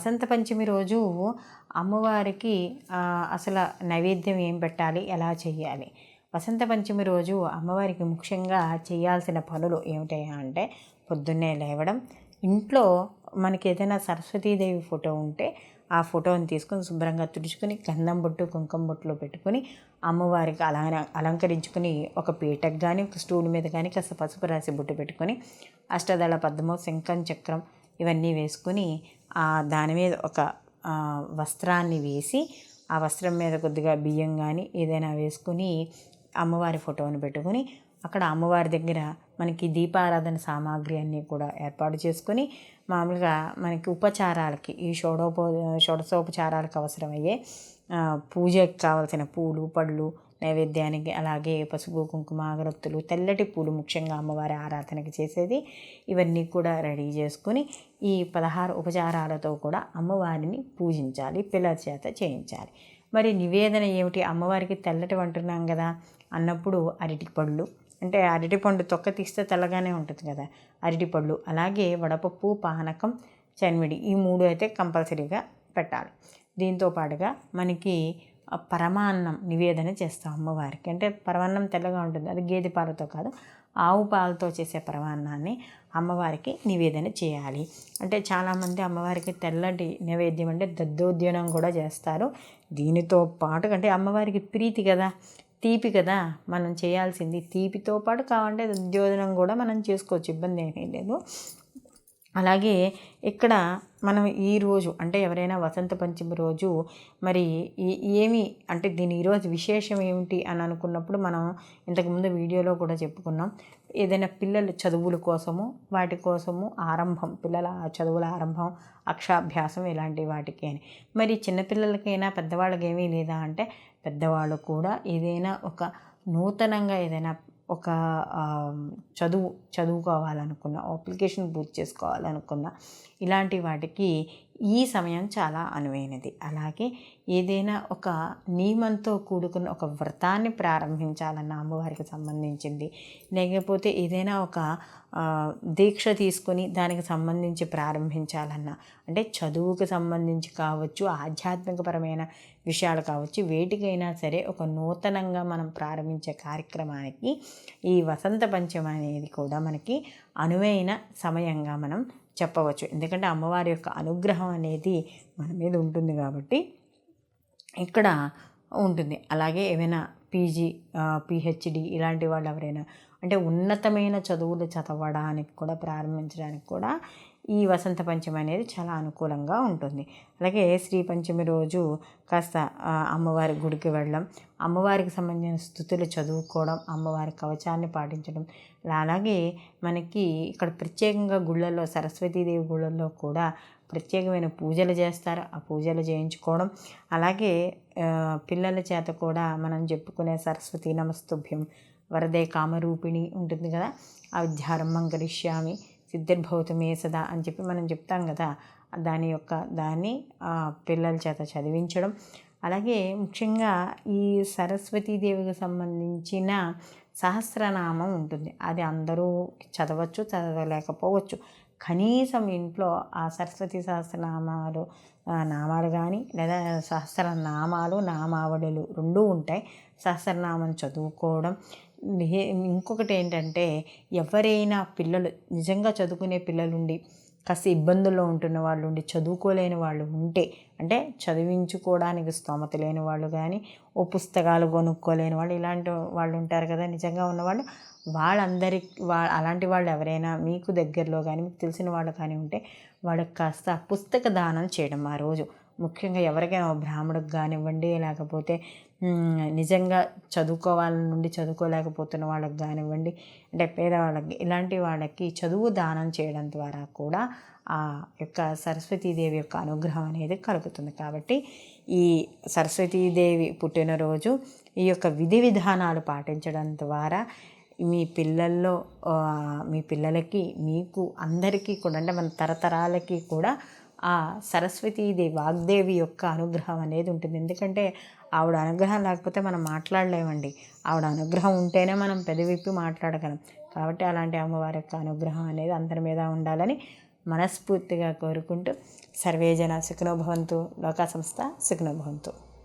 వసంత పంచమి రోజు అమ్మవారికి అసలు నైవేద్యం ఏం పెట్టాలి? ఎలా చేయాలి? వసంత పంచమి రోజు అమ్మవారికి ముఖ్యంగా చేయాల్సిన పనులు ఏమిటయా అంటే పొద్దున్నే లేవడం ఇంట్లో మనకి ఏదైనా సరస్వతీదేవి ఫోటో ఉంటే ఆ ఫోటోని తీసుకొని శుభ్రంగా తుడుచుకొని గంధం బొట్టు కుంకుమ బొట్టులో పెట్టుకొని అమ్మవారికి అలా అలంకరించుకొని ఒక పీటకు కానీ ఒక స్టూల్ మీద కానీ కాస్త పసుపు రాసి బొట్టు పెట్టుకొని అష్టదళ పద్మం శంఖం చక్రం ఇవన్నీ వేసుకొని దాని మీద ఒక వస్త్రాన్ని వేసి ఆ వస్త్రం మీద కొద్దిగా బియ్యం కానీ ఏదైనా వేసుకొని అమ్మవారి ఫోటోని పెట్టుకొని అక్కడ అమ్మవారి దగ్గర మనకి దీపారాధన సామాగ్రి అన్నీ కూడా ఏర్పాటు చేసుకొని మామూలుగా మనకి ఉపచారాలకి ఈ షోడోపో షోడశోపచారాలకు అవసరమయ్యే పూజకి కావాల్సిన పూలు పళ్ళు నైవేద్యానికి అలాగే పసుపు కుంకుమ అగరత్తులు తెల్లటి పూలు ముఖ్యంగా అమ్మవారి ఆరాధనకి చేసేది. ఇవన్నీ కూడా రెడీ చేసుకొని ఈ పదహారు ఉపచారాలతో కూడా అమ్మవారిని పూజించాలి పిల్లల చేత చేయించాలి. మరి నివేదన ఏమిటి? అమ్మవారికి తెల్లటి వంటున్నాం కదా అన్నప్పుడు అరటి పళ్ళు అంటే అరటిపండు తొక్క తీస్తే తెల్లగానే ఉంటుంది కదా. అరటిపళ్ళు అలాగే వడపప్పు పానకం చనిమిడి ఈ మూడు అయితే కంపల్సరీగా పెట్టాలి. దీంతో పాటుగా మనకి పరమాన్నం నివేదన చేస్తాం అమ్మవారికి. అంటే పరమాన్నం తెల్లగా ఉంటుంది. అది గేదె పాలతో కాదు ఆవు పాలతో చేసే పరమాన్నాన్ని అమ్మవారికి నివేదన చేయాలి. అంటే చాలామంది అమ్మవారికి తెల్లటి నైవేద్యం అంటే దద్దోద్యనం కూడా చేస్తారు. దీనితో పాటు అంటే అమ్మవారికి ప్రీతి కదా తీపి కదా మనం చేయాల్సింది తీపితో పాటు కావాలంటే దద్దోదనం కూడా మనం చేసుకోవచ్చు. ఇబ్బంది ఏమీ లేదు. అలాగే ఇక్కడ మనం ఈరోజు అంటే ఎవరైనా వసంత పంచమి రోజు మరి ఏమి అంటే దీని ఈరోజు విశేషం ఏమిటి అని అనుకున్నప్పుడు మనం ఇంతకుముందు వీడియోలో కూడా చెప్పుకున్నాం. ఏదైనా పిల్లల చదువుల కోసము వాటి కోసము ఆరంభం పిల్లల చదువుల ఆరంభం అక్షాభ్యాసం ఇలాంటి వాటికి అని. మరి చిన్నపిల్లలకైనా పెద్దవాళ్ళకి ఏమీ లేదా అంటే పెద్దవాళ్ళు కూడా ఏదైనా ఒక నూతనంగా ఏదైనా ఒక చదువు చదువుకోవాలనుకున్న అప్లికేషన్ పూర్తి చేసుకోవాలనుకున్న ఇలాంటి వాటికి ఈ సమయం చాలా అనువైనది. అలాగే ఏదైనా ఒక నియమంతో కూడుకున్న ఒక వ్రతాన్ని ప్రారంభించాలన్న అమ్మవారికి సంబంధించింది. లేకపోతే ఏదైనా ఒక దీక్ష తీసుకొని దానికి సంబంధించి ప్రారంభించాలన్న అంటే చదువుకు సంబంధించి కావచ్చు ఆధ్యాత్మికపరమైన విషయాలు కావచ్చు వేటికైనా సరే ఒక నూతనంగా మనం ప్రారంభించే కార్యక్రమానికి ఈ వసంత పంచమ అనేది కూడా మనకి అనువైన సమయంగా మనం చెప్పవచ్చు. ఎందుకంటే అమ్మవారి యొక్క అనుగ్రహం అనేది మన మీద ఉంటుంది కాబట్టి ఇక్కడ ఉంటుంది. అలాగే ఏమైనా పీజీ పిహెచ్డి ఇలాంటి వాళ్ళు ఎవరైనా అంటే ఉన్నతమైన చదువులు చదవడానికి కూడా ప్రారంభించడానికి కూడా ఈ వసంత పంచమి అనేది చాలా అనుకూలంగా ఉంటుంది. అలాగే శ్రీ పంచమి రోజు కాస్త అమ్మవారి గుడికి వెళ్ళడం అమ్మవారికి సంబంధించిన స్థుతులు చదువుకోవడం అమ్మవారి కవచాన్ని పాటించడం అలాగే మనకి ఇక్కడ ప్రత్యేకంగా గుళ్ళల్లో సరస్వతీదేవి గుళ్ళల్లో కూడా ప్రత్యేకమైన పూజలు చేస్తారు. ఆ పూజలు చేయించుకోవడం అలాగే పిల్లల చేత కూడా మనం చెప్పుకునే సరస్వతి నమస్తుభ్యం వరదే కామరూపిణి ఉంటుంది కదా ఆ విద్యారంభం గరిష్యామి సిద్ధిర్భవతమే సదా అని చెప్పి మనం చెప్తాం కదా. దాని యొక్క దాన్ని పిల్లల చేత చదివించడం. అలాగే ముఖ్యంగా ఈ సరస్వతీదేవికి సంబంధించిన సహస్రనామం ఉంటుంది. అది అందరూ చదవచ్చు చదవలేకపోవచ్చు. కనీసం ఇంట్లో ఆ సరస్వతి సహస్రనామాలు నామాలు కానీ లేదా సహస్రనామాలు నామావళులు రెండూ ఉంటాయి. సహస్రనామం చదువుకోవడం ఇంకొకటి ఏంటంటే ఎవరైనా పిల్లలు నిజంగా చదువుకునే పిల్లలుండి కాస్త ఇబ్బందుల్లో ఉంటున్న వాళ్ళు ఉండి చదువుకోలేని వాళ్ళు ఉంటే అంటే చదివించుకోవడానికి స్తోమత లేని వాళ్ళు కానీ ఓ పుస్తకాలు కొనుక్కోలేని వాళ్ళు ఇలాంటి వాళ్ళు ఉంటారు కదా నిజంగా ఉన్నవాళ్ళు వాళ్ళందరికి వా అలాంటి వాళ్ళు ఎవరైనా మీకు దగ్గరలో కానీ మీకు తెలిసిన వాళ్ళు కానీ ఉంటే వాళ్ళకి కాస్త పుస్తక దానం చేయడం ఆ రోజు. ముఖ్యంగా ఎవరికైనా బ్రాహ్మడికి కానివ్వండి లేకపోతే నిజంగా చదువుకోవాలని నుండి చదువుకోలేకపోతున్న వాళ్ళకి కానివ్వండి అంటే పేదవాళ్ళకి ఇలాంటి వాళ్ళకి చదువు దానం చేయడం ద్వారా కూడా ఆ యొక్క సరస్వతీదేవి యొక్క అనుగ్రహం అనేది కలుగుతుంది. కాబట్టి ఈ సరస్వతీదేవి పుట్టినరోజు ఈ యొక్క విధి విధానాలు పాటించడం ద్వారా మీ పిల్లల్లో మీ పిల్లలకి మీకు అందరికీ కూడా అంటే మన తరతరాలకి కూడా ఆ సరస్వతీదేవి వాగ్దేవి యొక్క అనుగ్రహం అనేది ఉంటుంది. ఎందుకంటే ఆవిడ అనుగ్రహం లేకపోతే మనం మాట్లాడలేమండి. ఆవిడ అనుగ్రహం ఉంటేనే మనం పెదవిప్పి మాట్లాడగలం. కాబట్టి అలాంటి అమ్మవారి యొక్క అనుగ్రహం అనేది అందరి మీద ఉండాలని మనస్ఫూర్తిగా కోరుకుంటూ సర్వేజన సుఖనోభవంతు లోకా సంస్థ సుఖనోభవంతు